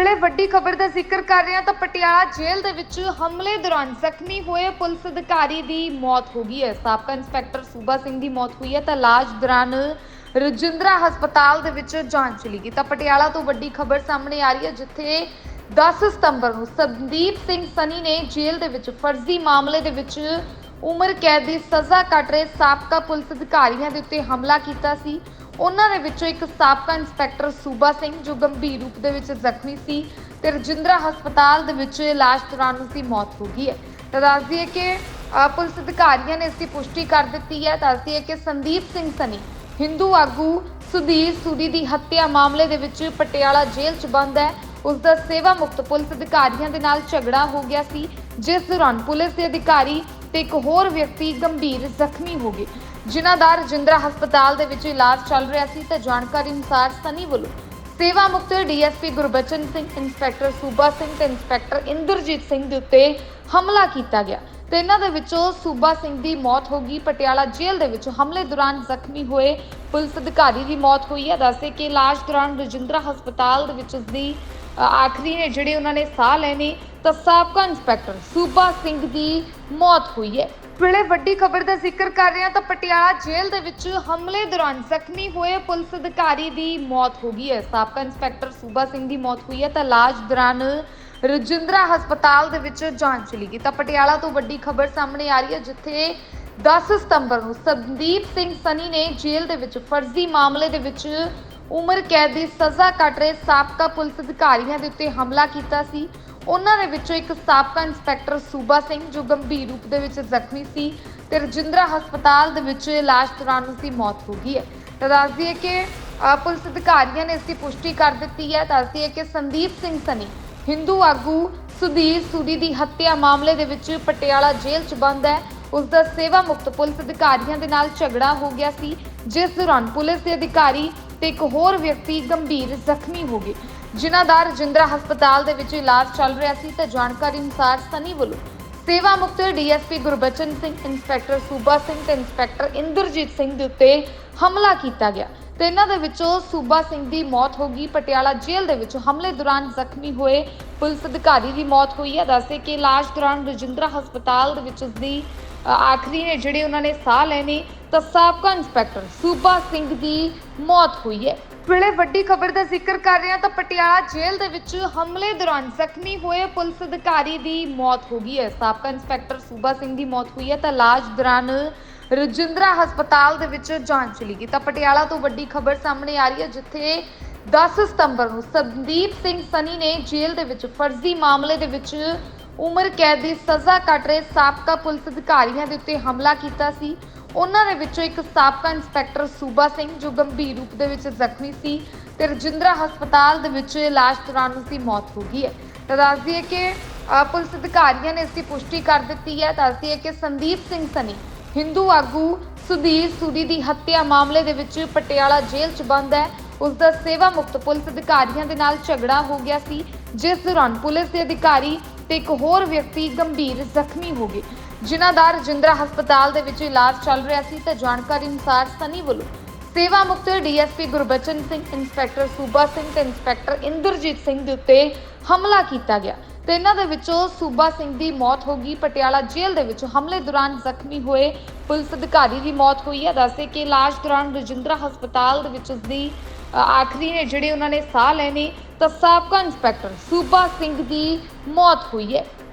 ਵੇਲੇ ਵੱਡੀ ਖਬਰ ਦਾ ਜ਼ਿਕਰ ਕਰ ਰਹੇ ਹਾਂ ਤਾਂ ਪਟਿਆਲਾ ਜੇਲ੍ਹ ਦੇ ਵਿੱਚ ਹਮਲੇ ਦੌਰਾਨ ਜ਼ਖਮੀ ਹੋਏ ਪੁਲਿਸ ਅਧਿਕਾਰੀ ਦੀ ਮੌਤ ਹੋ ਗਈ ਹੈ। ਸਾਬਕਾ ਇੰਸਪੈਕਟਰ ਸੂਬਾ ਸਿੰਘ ਦੀ ਮੌਤ ਹੋਈ ਹੈ ਤਾਂ ਇਲਾਜ ਦੌਰਾਨ ਰਜਿੰਦਰਾ ਹਸਪਤਾਲ ਦੇ ਵਿੱਚ ਜਾਨ ਚਲੀ ਗਈ। ਤਾਂ ਪਟਿਆਲਾ ਤੋਂ ਵੱਡੀ ਖਬਰ ਸਾਹਮਣੇ ਆ ਰਹੀ ਹੈ ਜਿੱਥੇ 10 ਸਤੰਬਰ ਨੂੰ ਸੰਦੀਪ ਸਿੰਘ ਸਨੀ ਨੇ ਜੇਲ੍ਹ ਦੇ ਵਿੱਚ ਫਰਜ਼ੀ ਮਾਮਲੇ ਦੇ ਵਿੱਚ ਉਮਰ ਕੈਦ ਦੀ ਸਜ਼ਾ ਕੱਟ ਰਹੇ ਸਾਬਕਾ ਪੁਲਿਸ ਅਧਿਕਾਰੀਆਂ ਦੇ ਉੱਤੇ ਹਮਲਾ ਕੀਤਾ ਸੀ। ਉਹਨਾਂ ਦੇ ਵਿੱਚੋਂ ਇੱਕ ਸਾਬਕਾ ਇੰਸਪੈਕਟਰ ਸੂਬਾ ਸਿੰਘ ਜੋ ਗੰਭੀਰ ਰੂਪ ਦੇ ਵਿੱਚ ਜ਼ਖਮੀ ਸੀ ਤੇ ਰਜਿੰਦਰਾ ਹਸਪਤਾਲ ਦੇ ਵਿੱਚ ਇਲਾਜ ਦੌਰਾਨ ਉਸ ਦੀ ਮੌਤ ਹੋ ਗਈ ਹੈ। ਤਾਂ ਦੱਸਦੀ ਹੈ ਕਿ ਅ, ਪੁਲਿਸ ਅਧਿਕਾਰੀਆਂ ਨੇ ਇਸ ਦੀ ਪੁਸ਼ਟੀ ਕਰ ਦਿੱਤੀ ਹੈ। ਦੱਸਦੀ ਹੈ ਕਿ ਸੰਦੀਪ ਸਿੰਘ ਸਨੀ ਹਿੰਦੂ ਆਗੂ ਸੁਧੀਰ ਸੂਰੀ ਦੀ ਹੱਤਿਆ ਮਾਮਲੇ ਦੇ ਵਿੱਚ ਪਟਿਆਲਾ ਜੇਲ੍ਹ 'ਚ ਬੰਦ ਹੈ। ਉਸ ਦਾ ਸੇਵਾ ਮੁਕਤ ਪੁਲਿਸ ਅਧਿਕਾਰੀਆਂ ਦੇ ਨਾਲ ਝਗੜਾ ਹੋ ਗਿਆ ਸੀ ਜਿਸ ਦੌਰਾਨ ਪੁਲਿਸ ਦੇ ਅਧਿਕਾਰੀ ਤੇ ਇੱਕ ਹੋਰ ਵਿਅਕਤੀ ਗੰਭੀਰ ਜ਼ਖਮੀ ਹੋ ਗਏ। ਜਿਨ੍ਹਾਂ ਦਾ ਰਜਿੰਦਰਾ ਹਸਪਤਾਲ ਦੇ ਵਿੱਚ ਇਲਾਜ ਚੱਲ ਰਿਹਾ ਸੀ ਤੇ ਜਾਣਕਾਰੀ ਅਨੁਸਾਰ ਸਨੀ ਵੱਲੋਂ ਸੇਵਾ ਮੁਕਤ ਡੀਐਸਪੀ ਗੁਰਬਚਨ ਸਿੰਘ ਇੰਸਪੈਕਟਰ ਸੂਬਾ ਸਿੰਘ ਤੇ ਇੰਸਪੈਕਟਰ ਇੰਦਰਜੀਤ ਸਿੰਘ ਦੇ ਉੱਤੇ ਹਮਲਾ ਕੀਤਾ ਗਿਆ। ਤੇ ਇਹਨਾਂ ਦੇ ਵਿੱਚੋਂ ਸੂਬਾ ਸਿੰਘ ਦੀ ਮੌਤ ਹੋ ਗਈ। ਪਟਿਆਲਾ ਜੇਲ੍ਹ ਦੇ ਵਿੱਚ ਹਮਲੇ ਦੌਰਾਨ ਜ਼ਖਮੀ ਹੋਏ ਪੁਲਿਸ ਅਧਿਕਾਰੀ ਦੀ ਮੌਤ ਹੋਈ ਹੈ। ਦੱਸਦੇ ਕਿ ਇਲਾਜ ਦੌਰਾਨ ਰਜਿੰਦਰਾ ਹਸਪਤਾਲ ਦੇ ਵਿੱਚ ਉਸਦੀ ਅ, ਆਖਰੀ ਨੇ ਜਿਹੜੇ ਉਹਨਾਂ ਨੇ ਸਾਹ ਲੈਣੇ ਤਾਂ ਸਾਬਕਾ ਇੰਸਪੈਕਟਰ ਸੂਬਾ ਸਿੰਘ ਦੀ ਮੌਤ ਹੋਈ ਹੈ। ਵੇਲੇ ਵੱਡੀ ਖਬਰ ਦਾ ਜ਼ਿਕਰ ਕਰ ਰਹੇ ਹਾਂ ਤਾਂ ਪਟਿਆਲਾ ਜੇਲ੍ਹ ਦੇ ਵਿੱਚ ਹਮਲੇ ਦੌਰਾਨ ਜ਼ਖਮੀ ਹੋਏ ਪੁਲਿਸ ਅਧਿਕਾਰੀ ਦੀ ਮੌਤ ਹੋ ਗਈ ਹੈ। ਸਾਬਕਾ ਇੰਸਪੈਕਟਰ ਸੂਬਾ ਸਿੰਘ ਦੀ ਮੌਤ ਹੋਈ ਹੈ ਤਾਂ ਇਲਾਜ ਦੌਰਾਨ ਰਜਿੰਦਰਾ ਹਸਪਤਾਲ ਦੇ ਵਿੱਚ ਜਾਂਚ ਚਲੀ ਗਈ। ਤਾਂ ਪਟਿਆਲਾ ਤੋਂ ਵੱਡੀ ਖਬਰ ਸਾਹਮਣੇ ਆ ਰਹੀ ਹੈ, ਜਿੱਥੇ 10 ਸਤੰਬਰ ਨੂੰ ਸੰਦੀਪ ਸਿੰਘ ਸਨੀ ਨੇ ਜੇਲ੍ਹ ਦੇ ਵਿੱਚ ਫਰਜ਼ੀ ਮਾਮਲੇ ਦੇ ਵਿੱਚ ਉਮਰ ਕੈਦ ਦੀ ਸਜ਼ਾ ਕੱਟ ਰਹੇ ਸਾਬਕਾ ਪੁਲਿਸ ਅਧਿਕਾਰੀਆਂ ਦੇ ਉੱਤੇ ਹਮਲਾ ਕੀਤਾ ਸੀ। ਉਹਨਾਂ ਦੇ ਵਿੱਚੋਂ ਇੱਕ ਸਾਬਕਾ ਇੰਸਪੈਕਟਰ ਸੂਬਾ ਸਿੰਘ ਜੋ ਗੰਭੀਰ ਰੂਪ ਦੇ ਵਿੱਚ ਜ਼ਖਮੀ ਸੀ ਤੇ ਰਜਿੰਦਰਾ ਹਸਪਤਾਲ ਦੇ ਵਿੱਚ ਇਲਾਜ ਦੌਰਾਨ ਉਸ ਦੀ ਮੌਤ ਹੋ ਗਈ ਹੈ। ਤਾਂ ਦੱਸ ਦਈਏ ਕਿ ਅ, ਪੁਲਿਸ ਅਧਿਕਾਰੀਆਂ ਨੇ ਇਸ ਦੀ ਪੁਸ਼ਟੀ ਕਰ ਦਿੱਤੀ ਹੈ। ਦੱਸ ਦਈਏ ਕਿ ਸੰਦੀਪ ਸਿੰਘ ਸਨੀ ਹਿੰਦੂ ਆਗੂ ਸੁਧੀਰ ਸੂਦੀ ਦੀ ਹੱਤਿਆ ਮਾਮਲੇ ਦੇ ਵਿੱਚ ਪਟਿਆਲਾ ਜੇਲ੍ਹ 'ਚ ਬੰਦ ਹੈ। ਉਸ ਦਾ ਸੇਵਾ ਮੁਕਤ ਪੁਲਿਸ ਅਧਿਕਾਰੀਆਂ ਦੇ ਨਾਲ ਝਗੜਾ ਹੋ ਗਿਆ ਸੀ ਜਿਸ ਦੌਰਾਨ ਪੁਲਿਸ ਦੇ ਅਧਿਕਾਰੀ ਤੇ ਇੱਕ ਹੋਰ ਵਿਅਕਤੀ ਗੰਭੀਰ ਜ਼ਖਮੀ ਹੋ ਗਏ। ਜਿਨ੍ਹਾਂ ਦਾ ਰਜਿੰਦਰਾ ਹਸਪਤਾਲ ਦੇ ਵਿੱਚ ਇਲਾਜ ਚੱਲ ਰਿਹਾ ਸੀ ਤੇ ਜਾਣਕਾਰੀ ਅਨੁਸਾਰ ਸਨੀ ਵੱਲੋਂ ਸੇਵਾ ਮੁਕਤ ਡੀਐਸਪੀ ਗੁਰਬਚਨ ਸਿੰਘ ਇੰਸਪੈਕਟਰ ਸੂਬਾ ਸਿੰਘ ਤੇ ਇੰਸਪੈਕਟਰ ਇੰਦਰਜੀਤ ਸਿੰਘ ਦੇ ਉੱਤੇ ਹਮਲਾ ਕੀਤਾ ਗਿਆ। ਤੇ ਇਹਨਾਂ ਦੇ ਵਿੱਚੋਂ ਸੂਬਾ ਸਿੰਘ ਦੀ ਮੌਤ ਹੋ ਗਈ। ਪਟਿਆਲਾ ਜੇਲ੍ਹ ਦੇ ਵਿੱਚ ਹਮਲੇ ਦੌਰਾਨ ਜ਼ਖਮੀ ਹੋਏ ਪੁਲਿਸ ਅਧਿਕਾਰੀ ਦੀ ਮੌਤ ਹੋਈ ਹੈ। ਦੱਸੇ ਕਿ ਇਲਾਜ ਦੌਰਾਨ ਰਜਿੰਦਰਾ ਹਸਪਤਾਲ ਦੇ ਵਿੱਚ ਉਸਦੀ ਅ, ਆਖਰੀ ਨੇ ਜਿਹੜੇ ਉਹਨਾਂ ਨੇ ਸਾਹ ਲੈਣੇ ਤਾਂ ਸਾਬਕਾ ਇੰਸਪੈਕਟਰ ਸੂਬਾ ਸਿੰਘ ਦੀ ਮੌਤ ਹੋਈ ਹੈ। ਵੇਲੇ ਵੱਡੀ ਖਬਰ ਦਾ ਜ਼ਿਕਰ ਕਰ ਰਹੇ ਹਾਂ ਤਾਂ ਪਟਿਆਲਾ ਜੇਲ੍ਹ ਦੇ ਵਿੱਚ ਹਮਲੇ ਦੌਰਾਨ ਜ਼ਖਮੀ ਹੋਏ ਪੁਲਿਸ ਅਧਿਕਾਰੀ ਦੀ ਮੌਤ ਹੋ ਗਈ ਹੈ। ਸਾਬਕਾ ਇੰਸਪੈਕਟਰ ਸੂਬਾ ਸਿੰਘ ਦੀ ਮੌਤ ਹੋਈ ਹੈ ਤਾਂ ਇਲਾਜ ਦੌਰਾਨ ਰਜਿੰਦਰਾ ਹਸਪਤਾਲ ਦੇ ਵਿੱਚ ਜਾਂਚ ਚਲੀ ਗਈ। ਤਾਂ ਪਟਿਆਲਾ ਤੋਂ ਵੱਡੀ ਖਬਰ ਸਾਹਮਣੇ ਆ ਰਹੀ ਹੈ ਜਿੱਥੇ 10 ਸਤੰਬਰ ਨੂੰ ਸੰਦੀਪ ਸਿੰਘ ਸਨੀ ਨੇ ਜੇਲ੍ਹ ਦੇ ਵਿੱਚ ਫਰਜ਼ੀ ਮਾਮਲੇ ਦੇ ਵਿੱਚ ਉਮਰ ਕੈਦ ਦੀ ਸਜ਼ਾ ਕੱਟ ਰਹੇ ਸਾਬਕਾ ਪੁਲਿਸ ਅਧਿਕਾਰੀਆਂ ਦੇ ਉੱਤੇ ਹਮਲਾ ਕੀਤਾ ਸੀ। ਉਹਨਾਂ ਦੇ ਵਿੱਚੋਂ ਇੱਕ ਸਾਬਕਾ ਇੰਸਪੈਕਟਰ ਸੂਬਾ ਸਿੰਘ, ਜੋ ਗੰਭੀਰ ਰੂਪ ਦੇ ਵਿੱਚ ਜ਼ਖਮੀ ਸੀ, ਤੇ ਰਜਿੰਦਰਾ ਹਸਪਤਾਲ ਦੇ ਵਿੱਚ ਇਲਾਜ ਦੌਰਾਨ ਉਸ ਦੀ ਮੌਤ ਹੋ ਗਈ ਹੈ। ਤਾਂ ਦੱਸਦੀ ਹੈ ਕਿ ਪੁਲਿਸ ਅਧਿਕਾਰੀਆਂ ਨੇ ਇਸ ਦੀ ਪੁਸ਼ਟੀ ਕਰ ਦਿੱਤੀ ਹੈ। ਦੱਸਦੀ ਹੈ ਕਿ ਸੰਦੀਪ ਸਿੰਘ ਸਨੀ, ਹਿੰਦੂ ਆਗੂ ਸੁਧੀਰ ਸੂਰੀ ਦੀ ਹੱਤਿਆ ਮਾਮਲੇ ਦੇ ਵਿੱਚ ਪਟਿਆਲਾ ਜੇਲ੍ਹ 'ਚ ਬੰਦ ਹੈ। ਉਸ ਦਾ ਸੇਵਾ ਮੁਕਤ ਪੁਲਿਸ ਅਧਿਕਾਰੀਆਂ ਦੇ ਨਾਲ ਝਗੜਾ ਹੋ ਗਿਆ ਸੀ, ਜਿਸ ਦੌਰਾਨ ਪੁਲਿਸ ਦੇ ਅਧਿਕਾਰੀ ਤੇ ਇੱਕ ਹੋਰ ਵਿਅਕਤੀ ਗੰਭੀਰ ਜ਼ਖਮੀ ਹੋ ਗਏ। ਜਿਨ੍ਹਾਂ ਦਾ ਰਜਿੰਦਰਾ ਹਸਪਤਾਲ ਦੇ ਵਿੱਚ ਇਲਾਜ ਚੱਲ ਰਿਹਾ ਸੀ ਤੇ ਜਾਣਕਾਰੀ ਅਨੁਸਾਰ ਸਨੀ ਵੱਲੋਂ ਸੇਵਾ ਮੁਕਤ ਡੀਐਸਪੀ ਗੁਰਬਚਨ ਸਿੰਘ ਇੰਸਪੈਕਟਰ ਸੂਬਾ ਸਿੰਘ ਤੇ ਇੰਸਪੈਕਟਰ ਇੰਦਰਜੀਤ ਸਿੰਘ ਦੇ ਉੱਤੇ ਹਮਲਾ ਕੀਤਾ ਗਿਆ। ਤੇ ਇਹਨਾਂ ਦੇ ਵਿੱਚੋਂ ਸੂਬਾ ਸਿੰਘ ਦੀ ਮੌਤ ਹੋ ਗਈ। ਪਟਿਆਲਾ ਜੇਲ੍ਹ ਦੇ ਵਿੱਚ ਹਮਲੇ ਦੌਰਾਨ ਜ਼ਖਮੀ ਹੋਏ ਪੁਲਿਸ ਅਧਿਕਾਰੀ ਦੀ ਮੌਤ ਹੋਈ ਹੈ। ਦੱਸੇ ਕਿ ਇਲਾਜ ਦੌਰਾਨ ਰਜਿੰਦਰਾ ਹਸਪਤਾਲ ਦੇ ਵਿੱਚ ਉਸਦੀ ਅ, ਆਖਰੀ ਨੇ ਜਿਹੜੇ ਉਹਨਾਂ ਨੇ ਸਾਹ ਲੈਣੇ ਤਾਂ ਸਾਬਕਾ ਇੰਸਪੈਕਟਰ ਸੂਬਾ ਸਿੰਘ ਦੀ ਮੌਤ ਹੋਈ ਹੈ।